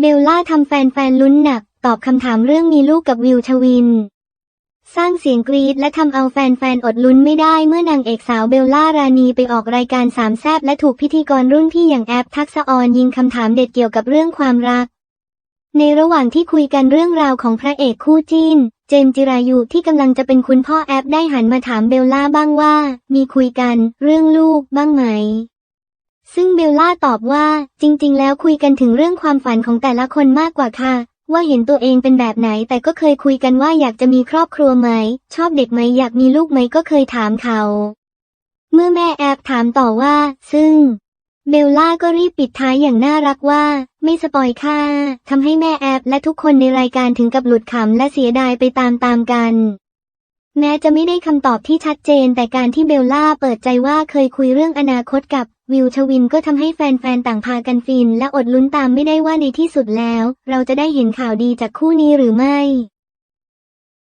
เบลล่าทำแฟนๆลุ้นหนัก ตอบคำถามเรื่องมีลูกกับวิวชวิน สร้างเสียงกรี๊ดและทำเอาแฟนๆอดลุ้นไม่ได้เมื่อนางเอกสาวเบลล่ารานีไปออกรายการสามแซบและถูกพิธีกรรุ่นพี่อย่างแอปทักษออนยิงคำถามเด็ดเกี่ยวกับเรื่องความรัก ในระหว่างที่คุยกันเรื่องราวของพระเอกคู่จิ้น เจมส์จิรายุที่กำลังจะเป็นคุณพ่อแอปได้หันมาถามเบลล่าบ้างว่า มีคุยกัน เรื่องลูกบ้างไหม ซึ่งเบลล่าตอบว่าจริง ๆ แล้วคุยกันถึงเรื่องความฝันของแต่ละคนมากกว่าค่ะ ว่าเห็นตัวเองเป็นแบบไหน แต่ก็เคยคุยกันว่าอยากจะมีครอบครัวไหม ชอบเด็กไหมอยากมีลูกไหมก็เคยถามเขา เมื่อแม่แอบถามต่อว่า ซึ่ง เบลล่าก็รีบปิดท้ายอย่างน่ารักว่า ไม่สปอยค่ะทำให้แม่แอบและทุกคนในรายการถึงกับหลุดขำและเสียดายไปตามๆกันแม้จะไม่ได้คำตอบที่ชัดเจนแต่การที่เบลล่าเปิดใจว่าเคยคุยเรื่องอนาคตกับ วิวชวินก็ทำให้แฟนๆ ต่างพากันฟินและอดลุ้นตามไม่ได้ว่าในที่สุดแล้ว เราจะได้เห็นข่าวดีจากคู่นี้หรือไม่